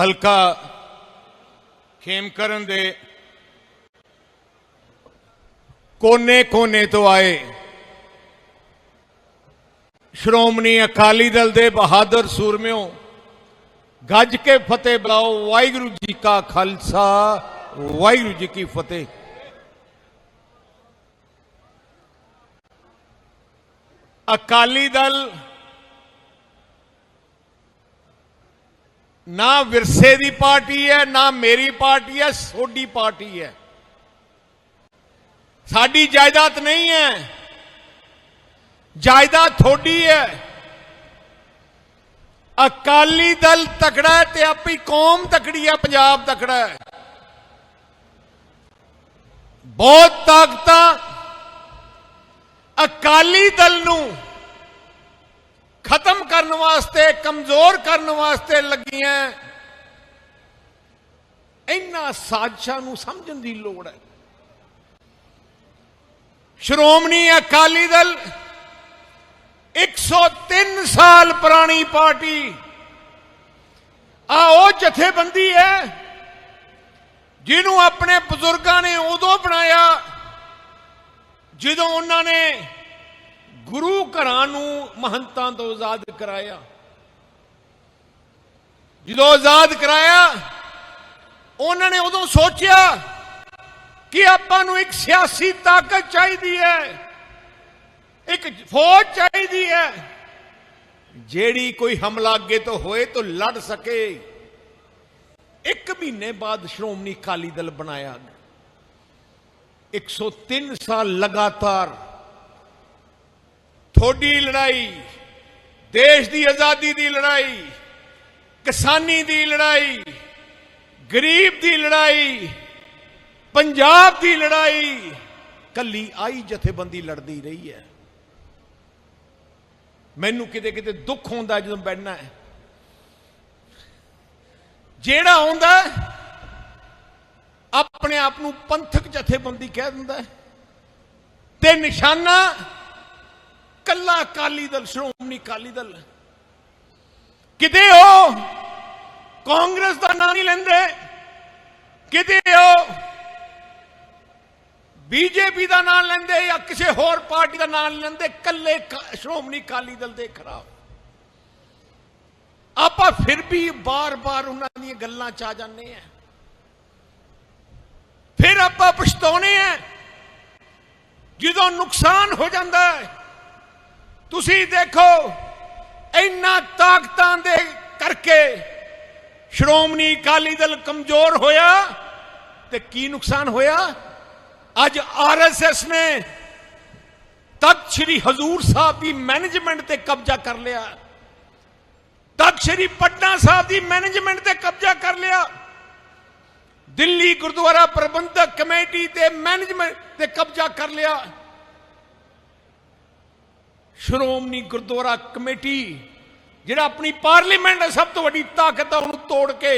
ਹਲਕਾ ਖੇਮਕਰਨ ਦੇ ਕੋਨੇ-ਕੋਨੇ ਤੋਂ ਆਏ। ਸ਼੍ਰੋਮਣੀ ਅਕਾਲੀ ਦਲ ਦੇ ਬਹਾਦਰ ਸੂਰਮਿਓ, ਗੱਜ ਕੇ ਫਤਿਹ ਬੁਲਾਓ। ਵਾਹਿਗੁਰੂ ਜੀ ਕਾ ਖਾਲਸਾ, ਵਾਹਿਗੁਰੂ ਜੀ ਕੀ ਫਤਿਹ। ਅਕਾਲੀ ਦਲ ਨਾ ਵਿਰਸੇ ਦੀ ਪਾਰਟੀ ਹੈ, ਨਾ ਮੇਰੀ ਪਾਰਟੀ ਹੈ ਸੋਡੀ ਪਾਰਟੀ ਹੈ। ਸਾਡੀ ਜਾਇਦਾਦ ਨਹੀਂ ਹੈ। ਜਾਇਦਾਦ ਥੋੜੀ ਹੈ। ਅਕਾਲੀ ਦਲ ਤਕੜਾ ਹੈ ਤੇ ਆਪਣੀ ਕੌਮ ਤਕੜੀ ਹੈ, ਪੰਜਾਬ ਤਕੜਾ ਹੈ। ਬਹੁਤ ਤਾਕਤਾਂ ਅਕਾਲੀ ਦਲ ਨੂੰ ਕਰਨ ਵਾਸਤੇ, ਕਮਜ਼ੋਰ ਕਰਨ ਵਾਸਤੇ ਲੱਗੀਆਂ। ਇਹਨਾਂ ਸਾਜ਼ਿਸ਼ਾਂ ਨੂੰ ਸਮਝਣ ਦੀ ਲੋੜ ਹੈ। ਸ਼੍ਰੋਮਣੀ ਅਕਾਲੀ ਦਲ 103 ਸਾਲ ਪੁਰਾਣੀ ਪਾਰਟੀ ਆ ਉਹ ਜਥੇਬੰਦੀ ਹੈ ਜਿਹਨੂੰ ਆਪਣੇ ਬਜ਼ੁਰਗਾਂ ਨੇ ਉਦੋਂ ਬਣਾਇਆ ਜਦੋਂ ਉਹਨਾਂ ਨੇ ਗੁਰੂ ਘਰਾਂ ਨੂੰ ਮਹੰਤਾਂ ਤੋਂ ਆਜ਼ਾਦ ਕਰਾਇਆ। ਜਦੋਂ ਆਜ਼ਾਦ ਕਰਾਇਆ, ਉਹਨਾਂ ਨੇ ਉਦੋਂ ਸੋਚਿਆ ਕਿ ਆਪਾਂ ਨੂੰ ਇੱਕ ਸਿਆਸੀ ਤਾਕਤ ਚਾਹੀਦੀ ਹੈ, ਇੱਕ ਫੌਜ ਚਾਹੀਦੀ ਹੈ, ਜਿਹੜੀ ਕੋਈ ਹਮਲਾ ਅੱਗੇ ਤੋਂ ਹੋਏ ਤਾਂ ਲੜ ਸਕੇ। ਇੱਕ ਮਹੀਨੇ ਬਾਅਦ ਸ਼੍ਰੋਮਣੀ ਅਕਾਲੀ ਦਲ ਬਣਾਇਆ 103 ਸਾਲ ਲਗਾਤਾਰ ਥੋੜੀ ਲੜਾਈ, ਦੇਸ਼ ਦੀ ਆਜ਼ਾਦੀ ਦੀ ਲੜਾਈ, ਕਿਸਾਨੀ ਦੀ ਲੜਾਈ, ਗਰੀਬ ਦੀ ਲੜਾਈ, ਪੰਜਾਬ ਦੀ ਲੜਾਈ, ਕੱਲੀ ਆਈ ਜਥੇਬੰਦੀ ਲੜਦੀ ਰਹੀ ਹੈ। ਮੈਨੂੰ ਕਿਤੇ ਕਿਤੇ ਦੁੱਖ ਹੁੰਦਾ ਜਦੋਂ ਬੈਠਣਾ ਹੈ। ਜਿਹੜਾ ਆਉਂਦਾ ਆਪਣੇ ਆਪ ਨੂੰ ਪੰਥਕ ਜਥੇਬੰਦੀ ਕਹਿ ਦਿੰਦਾ ਤੇ ਨਿਸ਼ਾਨਾ ਕੱਲਾ ਅਕਾਲੀ ਦਲ ਸ਼੍ਰੋਮਣੀ ਅਕਾਲੀ ਦਲ ਕਿਤੇ ਉਹ ਕਾਂਗਰਸ ਦਾ ਨਾਂ ਨਹੀਂ ਲੈਂਦੇ ਕਿਤੇ ਉਹ ਬੀਜੇਪੀ ਦਾ ਨਾਮ ਲੈਂਦੇ ਜਾਂ ਕਿਸੇ ਹੋਰ ਪਾਰਟੀ ਦਾ ਨਾਮ ਲੈਂਦੇ ਕੱਲੇ ਕ- ਸ਼੍ਰੋਮਣੀ ਅਕਾਲੀ ਦਲ ਦੇ ਖਿਲਾਫ ਆਪਾਂ ਫਿਰ ਵੀ ਬਾਰ-ਬਾਰ ਉਹਨਾਂ ਦੀਆਂ ਗੱਲਾਂ ਚ ਆ ਜਾਂਦੇ ਆ ਫਿਰ ਆਪਾਂ ਪਛਤਾਉਨੇ ਆ ਜਦੋਂ ਨੁਕਸਾਨ ਹੋ ਜਾਂਦਾ ਹੈ ਤੁਸੀਂ ਦੇਖੋ, ਇੰਨਾ ਤਾਕਤਾਂ ਦੇ ਕਰਕੇ ਸ਼੍ਰੋਮਣੀ ਅਕਾਲੀ ਦਲ ਕਮਜ਼ੋਰ ਹੋਇਆ ਤੇ ਕੀ ਨੁਕਸਾਨ ਹੋਇਆ? ਅੱਜ ਆਰਐਸਐਸ ਨੇ ਤਖਤ ਸ੍ਰੀ ਹਜ਼ੂਰ ਸਾਹਿਬ ਦੀ ਮੈਨੇਜਮੈਂਟ ਤੇ ਕਬਜ਼ਾ ਕਰ ਲਿਆ। ਤਖਤ ਸ੍ਰੀ ਪਟਨਾ ਸਾਹਿਬ ਦੀ ਮੈਨੇਜਮੈਂਟ ਤੇ ਕਬਜ਼ਾ ਕਰ ਲਿਆ। ਦਿੱਲੀ ਗੁਰਦੁਆਰਾ ਪ੍ਰਬੰਧਕ ਕਮੇਟੀ ਤੇ ਮੈਨੇਜਮੈਂਟ ਤੇ ਕਬਜ਼ਾ ਕਰ ਲਿਆ। ਸ਼੍ਰੋਮਣੀ ਗੁਰਦੁਆਰਾ ਕਮੇਟੀ, ਜਿਹੜਾ ਆਪਣੀ ਪਾਰਲੀਮੈਂਟ ਹੈ ਸਭ ਤੋਂ ਵੱਡੀ ਤਾਕਤ ਹੈ ਉਹਨੂੰ ਤੋੜ ਕੇ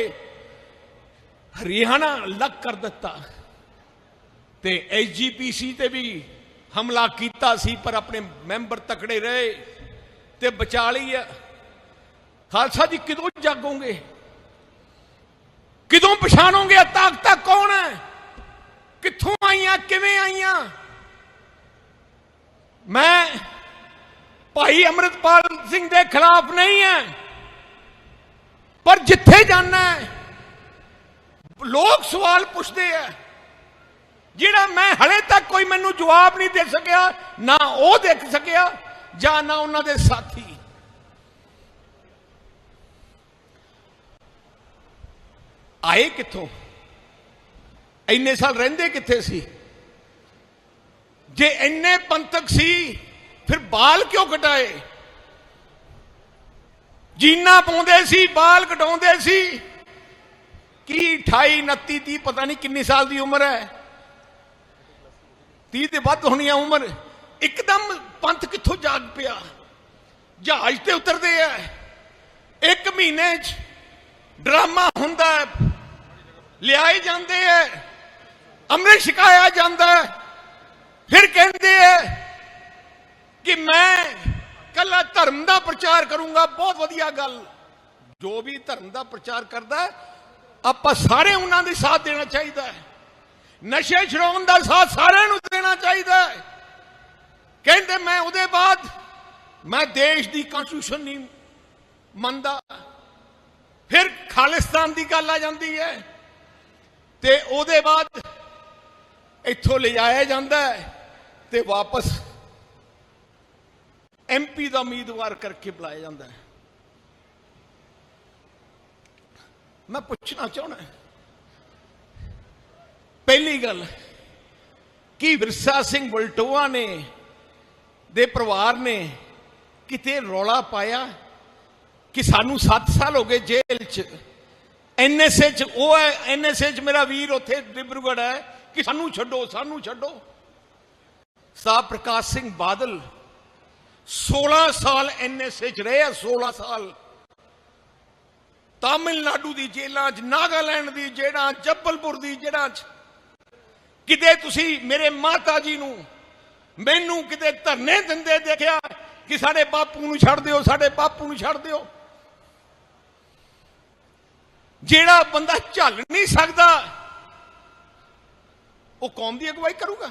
ਹਰਿਆਣਾ ਅਲੱਗ ਕਰ ਦਿੱਤਾ। ਤੇ ਐਸਜੀਪੀਸੀ ਤੇ ਵੀ ਹਮਲਾ ਕੀਤਾ ਸੀ, ਪਰ ਆਪਣੇ ਮੈਂਬਰ ਤਕੜੇ ਰਹੇ ਤੇ ਬਚਾ ਲਈ ਆ। ਖਾਲਸਾ ਜੀ, ਕਿਦੋਂ ਜਾਗੋਗੇ? ਕਿਦੋਂ ਪਛਾਣੋਗੇ ਇਹ ਤਾਕਤਾਂ ਕੌਣ ਹੈ ਕਿੱਥੋਂ ਆਈਆਂ, ਕਿਵੇਂ ਆਈਆਂ? ਮੈਂ ਭਾਈ ਅਮਰਿਤਪਾਲ ਸਿੰਘ ਦੇ ਖਿਲਾਫ ਨਹੀਂ ਹੈ। ਪਰ ਜਿੱਥੇ ਜਾਣਾ ਹੈ, ਲੋਕ ਸਵਾਲ ਪੁੱਛਦੇ ਆ ਜਿਹੜਾ ਮੈਂ ਹਲੇ ਤੱਕ ਕੋਈ ਮੈਨੂੰ ਜਵਾਬ ਨਹੀਂ ਦੇ ਸਕਿਆ, ਨਾ ਉਹ ਦੇਖ ਸਕਿਆ, ਜਾਂ ਨਾ ਉਹਨਾਂ ਦੇ ਸਾਥੀ। ਆਏ ਕਿੱਥੋਂ? ਇੰਨੇ ਸਾਲ ਰਹਿੰਦੇ ਕਿੱਥੇ ਸੀ? ਜੇ ਇੰਨੇ ਪੰਥਕ ਸੀ ਫਿਰ ਬਾਲ ਕਿਉਂ ਕਟਾਏ? ਜੀਨਾ ਪਾਉਂਦੇ ਸੀ, ਬਾਲ ਕਟਾਉਂਦੇ ਸੀ। ਕੀ 28 29 30 ਪਤਾ ਨਹੀਂ ਕਿੰਨੀ ਸਾਲ ਦੀ ਉਮਰ ਹੈ। 30 ਤੇ ਵੱਧ ਹੋਣੀ ਆ ਉਮਰ। ਇੱਕਦਮ ਪੰਥ ਕਿੱਥੋਂ ਜਾਗ ਪਿਆ? ਜਹਾਜ਼ ਤੇ ਉਤਰਦੇ ਆ। ਇੱਕ ਮਹੀਨੇ ਚ ਡਰਾਮਾ ਹੁੰਦਾ ਲਿਆਏ ਜਾਂਦੇ ਐ ਅੰਮ੍ਰਿਤ ਛਕਾਇਆ ਜਾਂਦਾ ਫਿਰ ਕਹਿੰਦੇ ਐ ਕਿ ਮੈਂ ਕੱਲਾ ਧਰਮ ਦਾ ਪ੍ਰਚਾਰ ਕਰੂੰਗਾ, ਬਹੁਤ ਵਧੀਆ ਗੱਲ। ਜੋ ਵੀ ਧਰਮ ਦਾ ਪ੍ਰਚਾਰ ਕਰਦਾ ਆਪਾਂ ਸਾਰੇ ਉਹਨਾਂ ਦੇ ਸਾਥ ਦੇਣਾ ਚਾਹੀਦਾ ਹੈ। ਨਸ਼ੇ ਛਡਾਉਣ ਦਾ ਸਾਥ ਸਾਰਿਆਂ ਨੂੰ ਦੇਣਾ ਚਾਹੀਦਾ ਹੈ। ਕਹਿੰਦੇ ਮੈਂ ਉਹਦੇ ਬਾਅਦ ਮੈਂ ਦੇਸ਼ ਦੀ ਕਨਸਟੀਟਿਊਸ਼ਨ ਨਹੀਂ ਮੰਨਦਾ। ਫਿਰ ਖਾਲਿਸਤਾਨ ਦੀ ਗੱਲ ਆ ਜਾਂਦੀ ਹੈ। ਤੇ ਉਹਦੇ ਬਾਅਦ ਇੱਥੋਂ ਲਿਜਾਇਆ ਜਾਂਦਾ ਹੈ ਤੇ ਵਾਪਸ ਐਮਪੀ ਦਾ ਉਮੀਦਵਾਰ ਕਰਕੇ ਬੁਲਾਇਆ ਜਾਂਦਾ ਹੈ। ਮੈਂ ਪੁੱਛਣਾ ਚਾਹਣਾ ਪਹਿਲੀ ਗੱਲ, ਕੀ ਵਿਰਸਾ ਸਿੰਘ ਬਲਟੋਆ ਨੇ, ਦੇ ਪਰਿਵਾਰ ਨੇ ਕਿਤੇ ਰੌਲਾ ਪਾਇਆ ਕਿ ਸਾਨੂੰ 7 ਸਾਲ ਹੋ ਗਏ ਜੇਲ੍ਹ 'ਚ? ਐਨਐਸਏ 'ਚ ਉਹ ਹੈ ਐਨਐਸਏ 'ਚ ਮੇਰਾ ਵੀਰ ਉੱਥੇ ਡਿਬਰੂਗੜ੍ਹ ਹੈ ਕਿ ਸਾਨੂੰ ਛੱਡੋ ਸਾਨੂੰ ਛੱਡੋ। ਸਾਹਿਬ ਪ੍ਰਕਾਸ਼ ਸਿੰਘ ਬਾਦਲ 16 ਸਾਲ ਐਨਐਸਏ 'ਚ ਰਹੇ ਆ 16 ਸਾਲ। ਤਾਮਿਲਨਾਡੂ ਦੀ ਜੇਲ੍ਹਾਂ 'ਚ, ਨਾਗਾਲੈਂਡ ਦੀ ਜੇਲ੍ਹਾਂ ਜੱਬਲਪੁਰ ਦੀ ਜੇਲ੍ਹਾਂ 'ਚ। ਕਿਤੇ ਤੁਸੀਂ ਮੇਰੇ ਮਾਤਾ ਜੀ ਨੂੰ ਮੈਨੂੰ ਕਿਤੇ ਧਰਨੇ ਦਿੰਦੇ ਦੇਖਿਆ ਕਿ ਸਾਡੇ ਬਾਪੂ ਨੂੰ ਛੱਡ ਦਿਓ, ਸਾਡੇ ਬਾਪੂ ਨੂੰ ਛੱਡ ਦਿਓ? ਜਿਹੜਾ ਬੰਦਾ ਝੱਲ ਨਹੀਂ ਸਕਦਾ, ਉਹ ਕੌਮ ਦੀ ਅਗਵਾਈ ਕਰੂਗਾ?